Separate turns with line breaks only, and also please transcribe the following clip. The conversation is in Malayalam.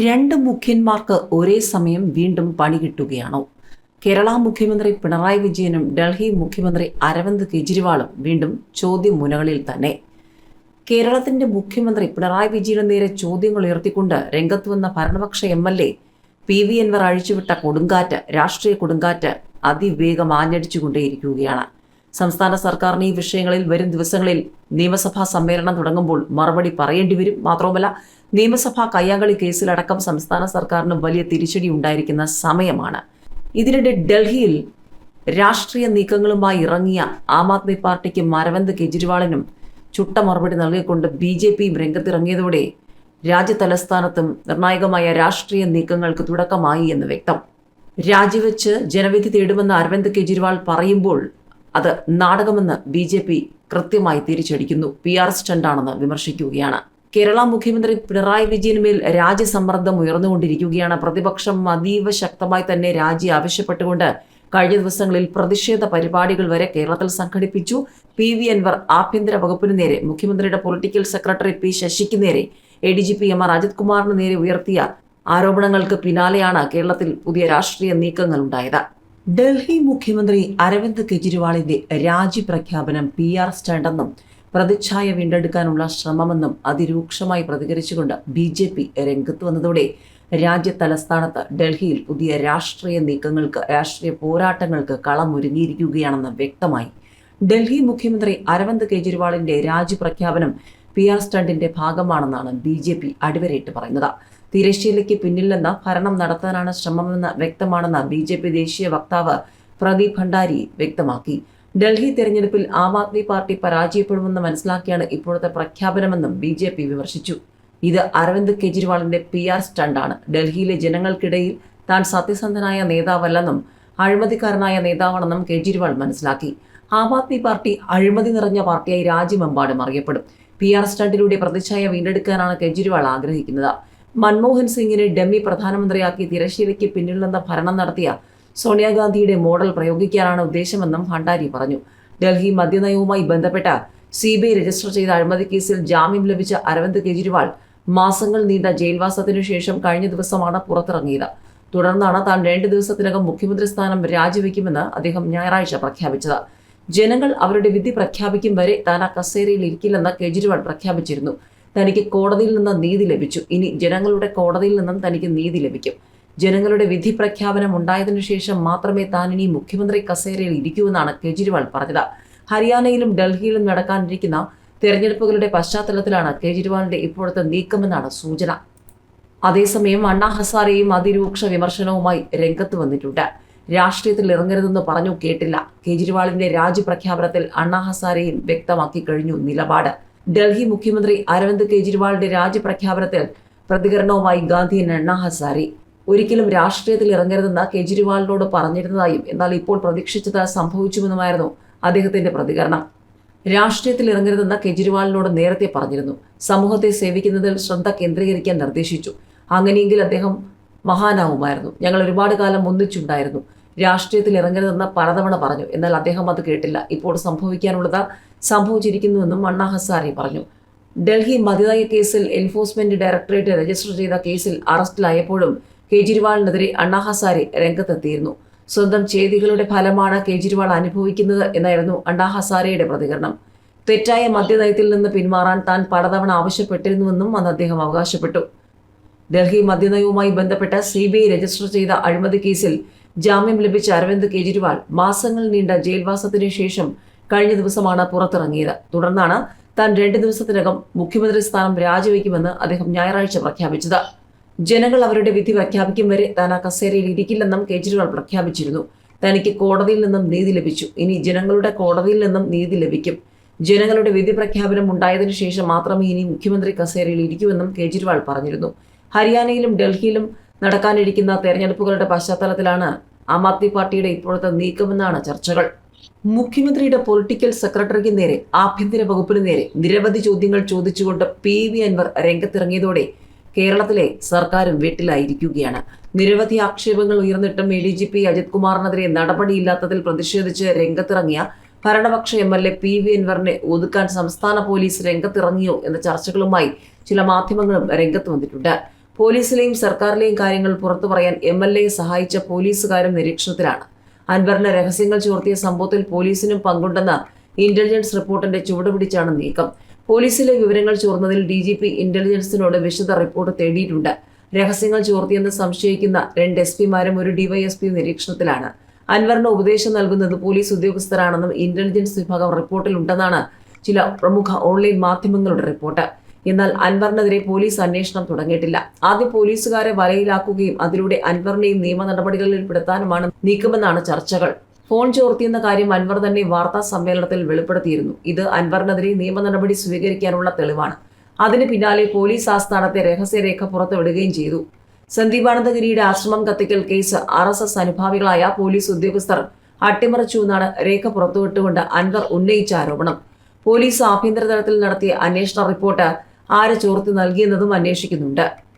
രണ്ട് മുഖ്യന്മാർക്ക് ഒരേ സമയം വീണ്ടും പണി കിട്ടുകയാണോ? കേരള മുഖ്യമന്ത്രി പിണറായി വിജയനും ഡൽഹി മുഖ്യമന്ത്രി അരവിന്ദ് കെജ്രിവാളും വീണ്ടും ചോദ്യമുനകളിൽ തന്നെ. കേരളത്തിന്റെ മുഖ്യമന്ത്രി പിണറായി വിജയന് നേരെ ചോദ്യങ്ങൾ ഉയർത്തിക്കൊണ്ട് രംഗത്ത് വന്ന ഭരണപക്ഷ M L A P V Anvar അഴിച്ചുവിട്ട കൊടുങ്കാറ്റ് രാഷ്ട്രീയ കൊടുങ്കാറ്റ് അതിവേഗം ആഞ്ഞടിച്ചുകൊണ്ടേയിരിക്കുകയാണ്. സംസ്ഥാന സർക്കാരിന് ഈ വിഷയങ്ങളിൽ വരും ദിവസങ്ങളിൽ നിയമസഭാ സമ്മേളനം തുടങ്ങുമ്പോൾ മറുപടി പറയേണ്ടി വരും. മാത്രവുമല്ല നിയമസഭാ കയ്യാങ്കളി കേസിലടക്കം സംസ്ഥാന സർക്കാരിന് വലിയ തിരിച്ചടി ഉണ്ടായിരിക്കുന്ന സമയമാണ്. ഇതിനിടെ ഡൽഹിയിൽ രാഷ്ട്രീയ നീക്കങ്ങളുമായി ഇറങ്ങിയ ആം ആദ്മി പാർട്ടിക്കും അരവിന്ദ് കെജ്രിവാളിനും ചുട്ട മറുപടി നൽകിക്കൊണ്ട് ബി ജെ പിയും രംഗത്തിറങ്ങിയതോടെ രാജ്യതലസ്ഥാനത്തും നിർണായകമായ രാഷ്ട്രീയ നീക്കങ്ങൾക്ക് തുടക്കമായി എന്ന് വ്യക്തം. രാജിവെച്ച് ജനവിധി തേടുമെന്ന് അരവിന്ദ് കെജ്രിവാൾ പറയുമ്പോൾ അത് നാടകമെന്ന് ബി ജെ പി കൃത്യമായി തിരിച്ചടിക്കുന്നു. പി ആർ സ്റ്റണ്ടാണെന്ന് വിമർശിക്കുകയാണ്. കേരള മുഖ്യമന്ത്രി പിണറായി വിജയനുമേൽ രാജ്യസമ്മർദ്ദം ഉയർന്നുകൊണ്ടിരിക്കുകയാണ്. പ്രതിപക്ഷം അതീവ ശക്തമായി തന്നെ രാജി ആവശ്യപ്പെട്ടുകൊണ്ട് കഴിഞ്ഞ ദിവസങ്ങളിൽ പ്രതിഷേധ പരിപാടികൾ വരെ കേരളത്തിൽ സംഘടിപ്പിച്ചു. പി വി അൻവർ ആഭ്യന്തര വകുപ്പിനു നേരെ മുഖ്യമന്ത്രിയുടെ പൊളിറ്റിക്കൽ സെക്രട്ടറി പി ശശിക്ക് നേരെ A D G P M R Ajith കുമാറിന് നേരെ ഉയർത്തിയ ആരോപണങ്ങൾക്ക് പിന്നാലെയാണ് കേരളത്തിൽ പുതിയ രാഷ്ട്രീയ നീക്കങ്ങൾ ഉണ്ടായത് ഡൽഹി മുഖ്യമന്ത്രി അരവിന്ദ് കെജ്രിവാളിന്റെ രാജി പ്രഖ്യാപനം പി ആർ സ്റ്റണ്ടെന്നും പ്രതിച്ഛായ വീണ്ടെടുക്കാനുള്ള ശ്രമമെന്നും അതിരൂക്ഷമായി പ്രതികരിച്ചുകൊണ്ട് ബി ജെ പി രംഗത്ത് വന്നതോടെ രാജ്യ തലസ്ഥാനത്ത് ഡൽഹിയിൽ പുതിയ രാഷ്ട്രീയ നീക്കങ്ങൾക്ക് രാഷ്ട്രീയ പോരാട്ടങ്ങൾക്ക് കളമൊരുങ്ങിയിരിക്കുകയാണെന്ന് വ്യക്തമായി. ഡൽഹി മുഖ്യമന്ത്രി അരവിന്ദ് കെജ്രിവാളിന്റെ രാജി പ്രഖ്യാപനം പി ആർ സ്റ്റണ്ടിന്റെ ഭാഗമാണെന്നാണ് ബി ജെ പി അടിവരയിട്ട് പറയുന്നത്. തിരശ്ശീലയ്ക്ക് പിന്നില്ലെന്ന ഭരണം നടത്താനാണ് ശ്രമമെന്ന് വ്യക്തമാണെന്ന് ബി ജെ പി ദേശീയ വക്താവ് പ്രദീപ് ഭണ്ഡാരി വ്യക്തമാക്കി. ഡൽഹി തെരഞ്ഞെടുപ്പിൽ ആം ആദ്മി പാർട്ടി പരാജയപ്പെടുമെന്ന് മനസ്സിലാക്കിയാണ് ഇപ്പോഴത്തെ പ്രഖ്യാപനമെന്നും ബി ജെ പി വിമർശിച്ചു. ഇത് അരവിന്ദ് കെജ്രിവാളിന്റെ പി ആർ സ്റ്റണ്ടാണ്. ഡൽഹിയിലെ ജനങ്ങൾക്കിടയിൽ താൻ സത്യസന്ധനായ നേതാവല്ലെന്നും അഴിമതിക്കാരനായ നേതാവാണെന്നും കെജ്രിവാൾ മനസ്സിലാക്കി. ആം ആദ്മി പാർട്ടി അഴിമതി നിറഞ്ഞ പാർട്ടിയായി രാജ്യമെമ്പാടും അറിയപ്പെടും. പി ആർ സ്റ്റണ്ടിലൂടെ പ്രതിച്ഛായ വീണ്ടെടുക്കാനാണ് കെജ്രിവാൾ ആഗ്രഹിക്കുന്നത്. മൻമോഹൻ സിംഗിനെ ഡമ്മി പ്രധാനമന്ത്രിയാക്കി തിരശ്ശീലയ്ക്ക് പിന്നിൽ നിന്ന് ഭരണം നടത്തിയ സോണിയാഗാന്ധിയുടെ മോഡൽ പ്രയോഗിക്കാനാണ് ഉദ്ദേശമെന്നും ഭണ്ഡാരി പറഞ്ഞു. ഡൽഹി മദ്യനയവുമായി ബന്ധപ്പെട്ട സി ബി ഐ രജിസ്റ്റർ ചെയ്ത അഴിമതി കേസിൽ ജാമ്യം ലഭിച്ച അരവിന്ദ് കെജ്രിവാൾ മാസങ്ങൾ നീണ്ട ജയിൽവാസത്തിനു ശേഷം കഴിഞ്ഞ ദിവസമാണ് പുറത്തിറങ്ങിയത്. തുടർന്നാണ് താൻ രണ്ട് ദിവസത്തിനകം മുഖ്യമന്ത്രി സ്ഥാനം രാജിവെക്കുമെന്ന് അദ്ദേഹം ഞായറാഴ്ച പ്രഖ്യാപിച്ചത്. ജനങ്ങൾ അവരുടെ വിധി പ്രഖ്യാപിക്കും വരെ താൻ ആ കസേരയിൽ ഇരിക്കില്ലെന്ന് കെജ്രിവാൾ പ്രഖ്യാപിച്ചിരുന്നു. തനിക്ക് കോടതിയിൽ നിന്ന് നീതി ലഭിച്ചു. ഇനി ജനങ്ങളുടെ കോടതിയിൽ നിന്നും തനിക്ക് നീതി ലഭിക്കും. ജനങ്ങളുടെ വിധി പ്രഖ്യാപനം ഉണ്ടായതിനു ശേഷം മാത്രമേ താൻ ഇനി മുഖ്യമന്ത്രി കസേരയിൽ ഇരിക്കൂവെന്നാണ് കെജ്രിവാൾ പറഞ്ഞത്. ഹരിയാനയിലും ഡൽഹിയിലും നടക്കാനിരിക്കുന്ന തെരഞ്ഞെടുപ്പുകളുടെ പശ്ചാത്തലത്തിലാണ് കെജ്രിവാളിന്റെ ഇപ്പോഴത്തെ നീക്കമെന്നാണ് സൂചന. അതേസമയം അണ്ണാ ഹസാരെയും അതിരൂക്ഷ വിമർശനവുമായി രംഗത്ത് വന്നിട്ടുണ്ട്. രാഷ്ട്രീയത്തിൽ ഇറങ്ങരുതെന്ന് പറഞ്ഞു കേട്ടില്ല. കെജ്രിവാളിന്റെ രാജി പ്രഖ്യാപനത്തിൽ അണ്ണാ ഹസാരെയും വ്യക്തമാക്കി കഴിഞ്ഞു നിലപാട്. ഡൽഹി മുഖ്യമന്ത്രി അരവിന്ദ് കെജ്രിവാളിന്റെ രാജി പ്രഖ്യാപനത്തിൽ പ്രതികരണവുമായി ഗാന്ധിയൻ അണ്ണാ ഹസാരി ഒരിക്കലും രാഷ്ട്രീയത്തിൽ ഇറങ്ങരുതെന്ന് കെജ്രിവാളിനോട് പറഞ്ഞിരുന്നതായും എന്നാൽ ഇപ്പോൾ പ്രതീക്ഷിച്ചത് സംഭവിച്ചുവെന്നുമായിരുന്നു അദ്ദേഹത്തിന്റെ പ്രതികരണം. രാഷ്ട്രീയത്തിൽ ഇറങ്ങരുതെന്ന് കെജ്രിവാളിനോട് നേരത്തെ പറഞ്ഞിരുന്നു. സമൂഹത്തെ സേവിക്കുന്നതിൽ ശ്രദ്ധ കേന്ദ്രീകരിക്കാൻ നിർദ്ദേശിച്ചു. അങ്ങനെയെങ്കിൽ അദ്ദേഹം മഹാനാവുമായിരുന്നു. ഞങ്ങൾ ഒരുപാട് കാലം ഒന്നിച്ചുണ്ടായിരുന്നു. രാഷ്ട്രീയത്തിൽ ഇറങ്ങരുതെന്ന് പലതവണ പറഞ്ഞു. എന്നാൽ അദ്ദേഹം അത് കേട്ടില്ല. ഇപ്പോൾ സംഭവിക്കാനുള്ളത് സംഭവിച്ചിരിക്കുന്നുവെന്നും അണ്ണാ ഹസാരി പറഞ്ഞു. ഡൽഹി മതിതായ കേസിൽ എൻഫോഴ്സ്മെന്റ് ഡയറക്ടറേറ്റ് രജിസ്റ്റർ ചെയ്ത കേസിൽ അറസ്റ്റിലായപ്പോഴും കേജ്രിവാളിനെതിരെ അണ്ണാ ഹസാരെ രംഗത്തെത്തിയിരുന്നു. സ്വന്തം ചെയ്തികളുടെ ഫലമാണ് കേജ്രിവാൾ അനുഭവിക്കുന്നത് എന്നായിരുന്നു അണ്ണാ ഹസാരയുടെ പ്രതികരണം. തെറ്റായ മദ്യനയത്തിൽ നിന്ന് പിന്മാറാൻ താൻ പലതവണ ആവശ്യപ്പെട്ടിരുന്നുവെന്നും അന്ന് അദ്ദേഹം അവകാശപ്പെട്ടു. ഡൽഹി മദ്യനയവുമായി ബന്ധപ്പെട്ട സി ബി ഐ രജിസ്റ്റർ ചെയ്ത അഴിമതി കേസിൽ ജാമ്യം ലഭിച്ച അരവിന്ദ് കെജ്രിവാൾ മാസങ്ങൾ നീണ്ട ജയിൽവാസത്തിനു ശേഷം കഴിഞ്ഞ ദിവസമാണ് പുറത്തിറങ്ങിയത്. തുടർന്നാണ് താൻ രണ്ട് ദിവസത്തിനകം മുഖ്യമന്ത്രി സ്ഥാനം രാജിവെക്കുമെന്ന് അദ്ദേഹം ഞായറാഴ്ച പ്രഖ്യാപിച്ചത്. ജനങ്ങൾ അവരുടെ വിധി പ്രഖ്യാപിക്കും വരെ താൻ ആ കസേരയിൽ ഇരിക്കില്ലെന്നും കേജ്രിവാൾ പ്രഖ്യാപിച്ചിരുന്നു. തനിക്ക് കോടതിയിൽ നിന്നും നീതി ലഭിച്ചു. ഇനി ജനങ്ങളുടെ കോടതിയിൽ നിന്നും നീതി ലഭിക്കും. ജനങ്ങളുടെ വിധി പ്രഖ്യാപനം ഉണ്ടായതിനു ശേഷം മാത്രമേ ഇനി മുഖ്യമന്ത്രി കസേരയിൽ ഇരിക്കൂവെന്നും കേജ്രിവാൾ പറഞ്ഞിരുന്നു. ഹരിയാനയിലും ഡൽഹിയിലും നടക്കാനിരിക്കുന്ന തെരഞ്ഞെടുപ്പുകളുടെ പശ്ചാത്തലത്തിലാണ് ആം ആദ്മി പാർട്ടിയുടെ ഇപ്പോഴത്തെ നീക്കമെന്നാണ് ചർച്ചകൾ. മുഖ്യമന്ത്രിയുടെ പൊളിറ്റിക്കൽ സെക്രട്ടറിക്ക് നേരെ ആഭ്യന്തര വകുപ്പിന് നേരെ നിരവധി ചോദ്യങ്ങൾ ചോദിച്ചുകൊണ്ട് പി വി അൻവർ രംഗത്തിറങ്ങിയതോടെ കേരളത്തിലെ സർക്കാരും വീട്ടിലായിരിക്കുകയാണ്. നിരവധി ആക്ഷേപങ്ങൾ ഉയർന്നിട്ടും A D G P Ajith കുമാറിനെതിരെ നടപടിയില്ലാത്തതിൽ പ്രതിഷേധിച്ച് രംഗത്തിറങ്ങിയ ഭരണപക്ഷ M L A P V എൻവറിനെ ഒതുക്കാൻ സംസ്ഥാന പോലീസ് രംഗത്തിറങ്ങിയോ എന്ന ചർച്ചകളുമായി ചില മാധ്യമങ്ങളും രംഗത്ത് വന്നിട്ടുണ്ട്. പോലീസിലെയും സർക്കാരിലെയും കാര്യങ്ങൾ പുറത്തു പറയാൻ എം എൽ എയെ സഹായിച്ച പോലീസുകാരും നിരീക്ഷണത്തിലാണ്. അൻവറിന് രഹസ്യങ്ങൾ ചോർത്തിയ സംഭവത്തിൽ പോലീസിനും പങ്കുണ്ടെന്ന ഇന്റലിജൻസ് റിപ്പോർട്ടിന്റെ ചുവടുപിടിച്ചാണ് നീക്കം. പോലീസിലെ വിവരങ്ങൾ ചോർന്നതിൽ ഡി ജി പി ഇന്റലിജൻസിനോട് വിശദ റിപ്പോർട്ട് തേടിയിട്ടുണ്ട്. രഹസ്യങ്ങൾ ചോർത്തിയെന്ന് സംശയിക്കുന്ന രണ്ട് എസ് പിമാരും ഒരു ഡിവൈഎസ്പി നിരീക്ഷണത്തിലാണ്. അൻവറിന് ഉപദേശം നൽകുന്നത് പോലീസ് ഉദ്യോഗസ്ഥരാണെന്നും ഇന്റലിജൻസ് വിഭാഗം റിപ്പോർട്ടിലുണ്ടെന്നാണ് ചില പ്രമുഖ ഓൺലൈൻ മാധ്യമങ്ങളുടെ റിപ്പോർട്ട്. എന്നാൽ അൻവറിനെതിരെ പോലീസ് അന്വേഷണം തുടങ്ങിയിട്ടില്ല. ആദ്യം പോലീസുകാരെ വലയിലാക്കുകയും അതിലൂടെ അൻവറിനെയും നിയമ നടപടികളിൽ പെടുത്താനുമാണ് നീക്കമെന്നാണ് ചർച്ചകൾ. ഫോൺ ചോർത്തിയെന്ന കാര്യം അൻവർ തന്നെ വാർത്താ സമ്മേളനത്തിൽ വെളിപ്പെടുത്തിയിരുന്നു. ഇത് അൻവറിനെതിരെ നിയമ നടപടി സ്വീകരിക്കാനുള്ള തെളിവാണ്. അതിന് പിന്നാലെ പോലീസ് ആസ്ഥാനത്തെ രഹസ്യരേഖ പുറത്തുവിടുകയും ചെയ്തു. സന്ദീപാനന്ദഗിരിയുടെ ആശ്രമം കത്തിക്കൽ കേസ് ആർ എസ് എസ് അനുഭാവികളായ പോലീസ് ഉദ്യോഗസ്ഥർ അട്ടിമറിച്ചു എന്നാണ് രേഖ പുറത്തുവിട്ടുകൊണ്ട് അൻവർ ഉന്നയിച്ച ആരോപണം. പോലീസ് ആഭ്യന്തര തലത്തിൽ നടത്തിയ അന്വേഷണ റിപ്പോർട്ട് ആര് ചോർത്തി നൽകിയെന്നതും അന്വേഷിക്കുന്നുണ്ട്.